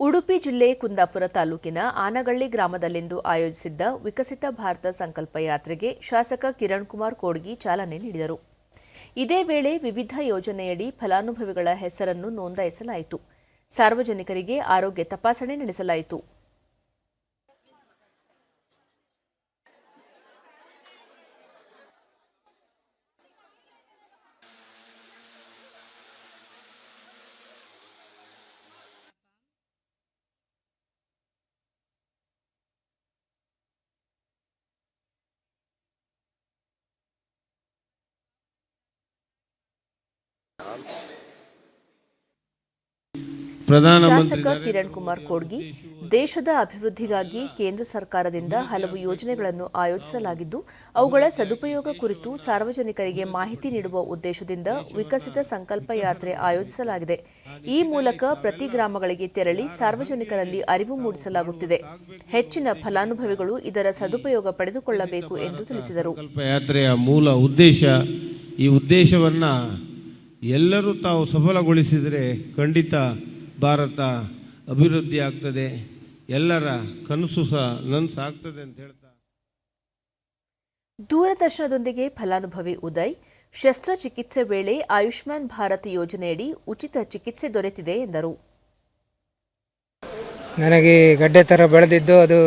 ಉಡುಪಿ ಜಿಲ್ಲೆ ಕುಂದಾಪುರ ತಾಲೂಕಿನ ಆನಗಳ್ಳಿ ಗ್ರಾಮದಲ್ಲಿಂದು ಆಯೋಜಿಸಿದ್ದ ವಿಕಸಿತ ಭಾರತ ಸಂಕಲ್ಪ ಯಾತ್ರೆಗೆ ಶಾಸಕ ಕಿರಣ್ ಕುಮಾರ್ ಕೋಡ್ಗಿ ಚಾಲನೆ ನೀಡಿದರು. ಇದೇ ವೇಳೆ ವಿವಿಧ ಯೋಜನೆಯಡಿ ಫಲಾನುಭವಿಗಳ ಹೆಸರನ್ನು ನೋಂದಾಯಿಸಲಾಯಿತು. ಸಾರ್ವಜನಿಕರಿಗೆ ಆರೋಗ್ಯ ತಪಾಸಣೆ ನಡೆಸಲಾಯಿತು. ಶಾಸಕ ಕಿರಣ್ ಕುಮಾರ್ ಕೋಡ್ಗಿ ದೇಶದ ಅಭಿವೃದ್ಧಿಗಾಗಿ ಕೇಂದ್ರ ಸರ್ಕಾರದಿಂದ ಹಲವು ಯೋಜನೆಗಳನ್ನು ಆಯೋಜಿಸಲಾಗಿದ್ದು ಅವುಗಳ ಸದುಪಯೋಗ ಕುರಿತು ಸಾರ್ವಜನಿಕರಿಗೆ ಮಾಹಿತಿ ನೀಡುವ ಉದ್ದೇಶದಿಂದ ವಿಕಸಿತ ಸಂಕಲ್ಪ ಯಾತ್ರೆ ಆಯೋಜಿಸಲಾಗಿದೆ. ಈ ಮೂಲಕ ಪ್ರತಿ ಗ್ರಾಮಗಳಿಗೆ ತೆರಳಿ ಸಾರ್ವಜನಿಕರಲ್ಲಿ ಅರಿವು ಮೂಡಿಸಲಾಗುತ್ತಿದೆ. ಹೆಚ್ಚಿನ ಫಲಾನುಭವಿಗಳು ಇದರ ಸದುಪಯೋಗ ಪಡೆದುಕೊಳ್ಳಬೇಕು ಎಂದು ತಿಳಿಸಿದರು. ಸಂಕಲ್ಪ ಯಾತ್ರೆಯ ಮೂಲ ಉದ್ದೇಶ ಈ ಉದ್ದೇಶವನ್ನು ಎಲ್ಲರೂ ತಾವು ಸಫಲಗೊಳಿಸಿದರೆ ಖಂಡಿತ ಭಾರತ ಅಭಿವೃದ್ಧಿ ಆಗ್ತದೆ. ಎಲ್ಲರ ಕನಸು ಸಹ ನನಸಾಗ್ತದೆ ಅಂತ ಹೇಳ್ತಾ ದೂರದರ್ಶನದೊಂದಿಗೆ ಫಲಾನುಭವಿ ಉದಯ್ ಶಸ್ತ್ರಚಿಕಿತ್ಸೆ ವೇಳೆ ಆಯುಷ್ಮಾನ್ ಭಾರತ್ ಯೋಜನೆಯಡಿ ಉಚಿತ ಚಿಕಿತ್ಸೆ ದೊರೆತಿದೆ ಎಂದರು. ನನಗೆ ಗಡ್ಡೆ ಥರ ಬೆಳೆದಿದ್ದು ಅದು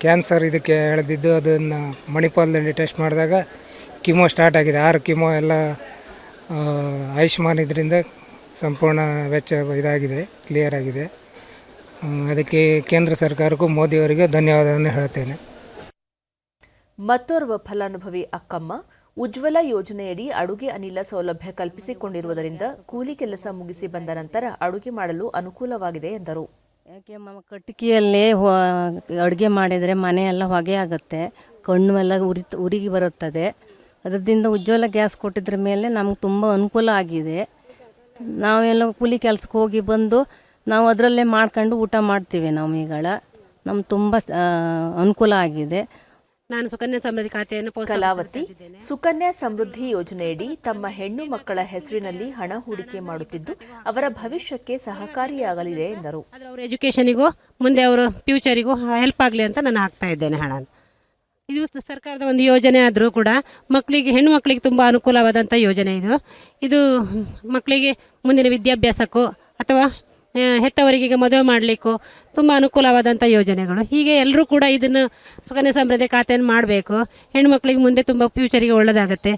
ಕ್ಯಾನ್ಸರ್ ಇದಕ್ಕೆ ಎಳೆದಿದ್ದು ಅದನ್ನು ಮಣಿಪಾಲದಲ್ಲಿ ಟೆಸ್ಟ್ ಮಾಡಿದಾಗ ಕಿಮೋ ಸ್ಟಾರ್ಟ್ ಆಗಿದೆ. ಆರು ಕಿಮೋ ಎಲ್ಲ ಆಯುಷ್ಮಾನ್ ಇದರಿಂದ ಸಂಪೂರ್ಣ ವೆಚ್ಚ ಇದಾಗಿದೆ ಕ್ಲಿಯರ್ ಆಗಿದೆ. ಅದಕ್ಕೆ ಕೇಂದ್ರ ಸರ್ಕಾರಕ್ಕೂ ಮೋದಿಯವರಿಗೆ ಧನ್ಯವಾದವನ್ನು ಹೇಳ್ತೇನೆ ಮತ್ತೋರ್ವ ಫಲಾನುಭವಿ ಅಕ್ಕಮ್ಮ ಉಜ್ವಲ ಯೋಜನೆಯಡಿ ಅಡುಗೆ ಅನಿಲ ಸೌಲಭ್ಯ ಕಲ್ಪಿಸಿಕೊಂಡಿರುವುದರಿಂದ ಕೂಲಿ ಕೆಲಸ ಮುಗಿಸಿ ಬಂದ ನಂತರ ಅಡುಗೆ ಮಾಡಲು ಅನುಕೂಲವಾಗಿದೆ ಎಂದರು. ಯಾಕೆ ಮ ಕಟ್ಟಿಗೆಯಲ್ಲೇ ಅಡುಗೆ ಮಾಡಿದರೆ ಮನೆಯೆಲ್ಲ ಹೊಗೆ ಆಗುತ್ತೆ ಕಣ್ಣು ಎಲ್ಲ ಉರಿ ಉರಿಗಿ ಬರುತ್ತದೆ. ಅದರಿಂದ ಉಜ್ವಲ ಗ್ಯಾಸ್ ಕೊಟ್ಟಿದ್ರ ಮೇಲೆ ನಮ್ಗೆ ತುಂಬ ಅನುಕೂಲ ಆಗಿದೆ. ನಾವೆಲ್ಲ ಕೂಲಿ ಕೆಲ್ಸಕ್ಕೆ ಹೋಗಿ ಬಂದು ನಾವು ಅದರಲ್ಲೇ ಮಾಡ್ಕೊಂಡು ಊಟ ಮಾಡ್ತೀವಿ ನಾವು ಈಗಳ. ನಮ್ಗೆ ತುಂಬ ಅನುಕೂಲ ಆಗಿದೆ. ನಾನು ಸುಕನ್ಯಾ ಸಮೃದ್ಧಿ ಖಾತೆಯನ್ನು ಕಲಾವತಿ ಸುಕನ್ಯಾ ಸಮೃದ್ಧಿ ಯೋಜನೆಯಡಿ ತಮ್ಮ ಹೆಣ್ಣು ಮಕ್ಕಳ ಹೆಸರಿನಲ್ಲಿ ಹಣ ಹೂಡಿಕೆ ಮಾಡುತ್ತಿದ್ದು ಅವರ ಭವಿಷ್ಯಕ್ಕೆ ಸಹಕಾರಿಯಾಗಲಿದೆ ಎಂದರು. ಅವರ ಅವ್ರ ಎಜುಕೇಷನಿಗೂ ಮುಂದೆ ಅವರ ಫ್ಯೂಚರಿಗೂ ಹೆಲ್ಪ್ ಆಗಲಿ ಅಂತ ನಾನು ಹಾಕ್ತಾ ಇದ್ದೇನೆ ಹಣ ಇದು ಸರ್ಕಾರದ ಒಂದು ಯೋಜನೆ ಆದರೂ ಕೂಡ ಮಕ್ಕಳಿಗೆ ಹೆಣ್ಣು ಮಕ್ಕಳಿಗೆ ತುಂಬ ಅನುಕೂಲವಾದಂಥ ಯೋಜನೆ ಇದು. ಇದು ಮಕ್ಕಳಿಗೆ ಮುಂದಿನ ವಿದ್ಯಾಭ್ಯಾಸಕ್ಕೂ ಅಥವಾ ಹೆತ್ತವರಿಗೆ ಮದುವೆ ಮಾಡಲಿಕ್ಕೂ ತುಂಬ ಅನುಕೂಲವಾದಂಥ ಯೋಜನೆಗಳು. ಹೀಗೆ ಎಲ್ಲರೂ ಕೂಡ ಇದನ್ನು ಸುಕನ್ಯಾ ಸಮೃದ್ಧಿ ಖಾತೆಯನ್ನು ಮಾಡಬೇಕು. ಹೆಣ್ಣು ಮಕ್ಕಳಿಗೆ ಮುಂದೆ ತುಂಬ ಫ್ಯೂಚರಿಗೆ ಒಳ್ಳೆಯದಾಗುತ್ತೆ